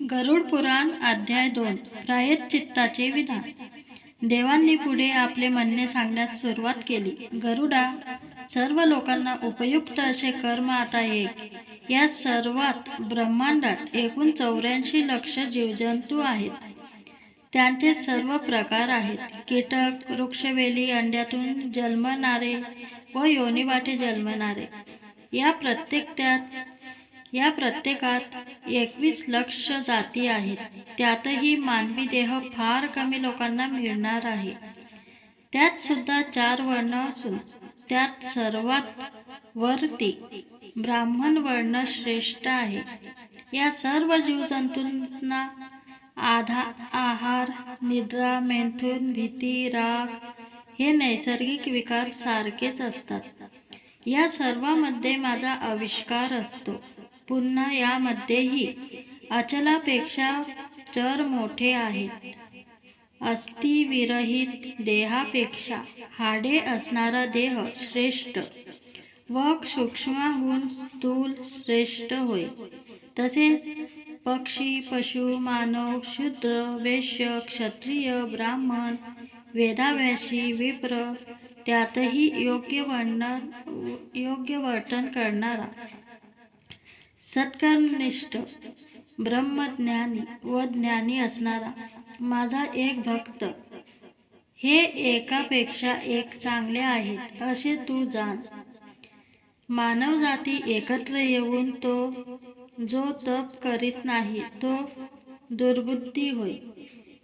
गरुड पुराण अध्याय दोन प्रायश्चित्ताचे विधान. देवांनी पुढे आपले म्हणणे सांगण्यास सुरुवात केली. गरुडा सर्व लोकांना उपयुक्त असे कर्म आता एक. या सर्वात ब्रह्मांडात एकूण चौऱ्याऐंशी लक्ष जीवजंतू आहेत. त्यांचे सर्व प्रकार आहेत. कीटक वृक्षवेली अंड्यातून जन्मणारे व योनिवाटे जन्मणारे. या प्रत्येक त्यात या प्रत्येकात एकवीस लक्ष जाती आहेत. त्यातही मानवी देह फार कमी लोकांना मिळणार आहे. त्यात सुद्धा चार वर्ण असून त्यात सर्वात वरती ब्राह्मण वर्ण श्रेष्ठ आहे. या सर्व जीवजंतूंना आधा आहार निद्रा मेंथून भीती राग हे नैसर्गिक विकार सारखेच असतात. या सर्वामध्ये माझा आविष्कार असतो. पुन्हा यामध्येही अचलापेक्षा चर मोठे आहेत. अस्थिविरहित देहापेक्षा हाडे असणारा देह श्रेष्ठ व सूक्ष्माहून स्थूल श्रेष्ठ होय. तसेच पक्षी पशु मानव शूद्र वैश्य क्षत्रिय ब्राह्मण वेदाव्याशी विप्र त्यातही योग्य वर्णन योग्य वर्तन करणारा सत्कर्मनिष्ठ ब्रह्मज्ञानी व ज्ञानी असणारा माझा एक भक्त. हे एकापेक्षा एक चांगले आहेत असे तू जाण. मानव जाती एकत्र येऊन तो जो तप करीत नाही तो दुर्बुद्धी होय.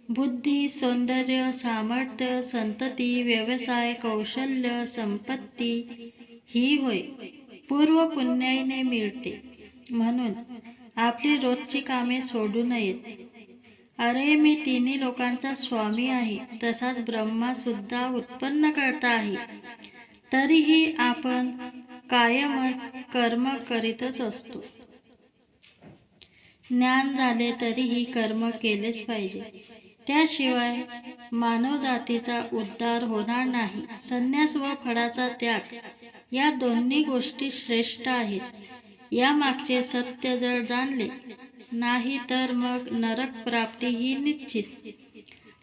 बुद्धी सौंदर्य सामर्थ्य संतती व्यवसाय कौशल्य संपत्ती ही होय. पूर्व पुण्याईने मिळते. म्हणून आपली रोजची कामे सोडू नयेत. अरे मी तिन्ही लोकांचा स्वामी आहे तसाच ब्रह्मा सुद्धा उत्पन्न करता आहे. तरीही आपण कायमच कर्म करीतच असतो. ज्ञान झाले तरीही कर्म केलेच पाहिजे. त्याशिवाय मानव जातीचा उद्धार होणार नाही. संन्यास व फळाचा त्याग या दोन्ही गोष्टी श्रेष्ठ आहेत. यामागचे सत्य जर जाणले नाही तर मग नरक प्राप्ती ही निश्चित.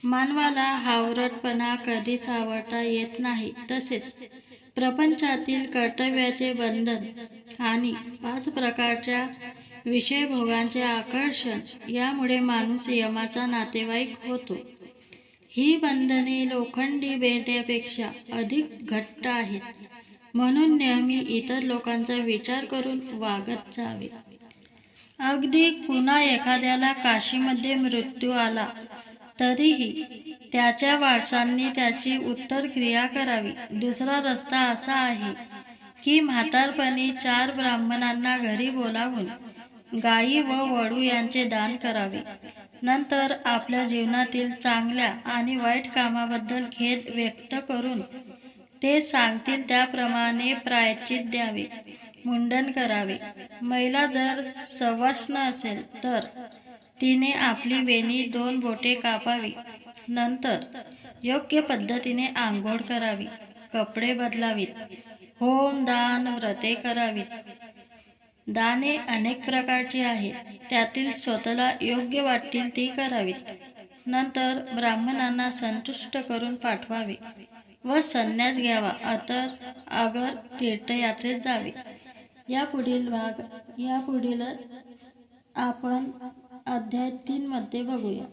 मानवाला हावरटपणा कधीच आवडता येत नाही. तसेच प्रपंचातील कर्तव्याचे बंधन आणि पाच प्रकारच्या विषयभोगांचे आकर्षण यामुळे माणूस यमाचा नातेवाईक होतो. ही बंधने लोखंडी बेट्यापेक्षा अधिक घट्ट आहेत. म्हणून नेहमी इतर लोकांचा विचार करून वागत जावे. अगदी पुन्हा एखाद्याला काशीमध्ये मृत्यू आला तरीही त्याच्या वारसांनी त्याची उत्तर क्रिया करावी. दुसरा रस्ता असा आहे की म्हातारपणी चार ब्राह्मणांना घरी बोलावून गायी व वडू यांचे दान करावे. नंतर आपल्या जीवनातील चांगल्या आणि वाईट कामाबद्दल खेद व्यक्त करून ते सांगतील त्याप्रमाणे प्रायचित द्यावे मुंडन करावे. महिला जर सवाष्ण असेल तर तिने आपली वेणी दोन बोटे कापावी. नंतर योग्य पद्धतीने आंघोळ करावी कपडे बदलावीत होम दान व्रते करावीत. दाने अनेक प्रकारची आहेत त्यातील स्वतःला योग्य वाटतील ती करावीत. नंतर ब्राह्मणांना संतुष्ट करून पाठवावे. व संन्यास घ्यावा. अतर आगर तीर्थयात्रेत जावे. या पुढील भाग या पुढील आपण अध्याय तीनमध्ये बघूया.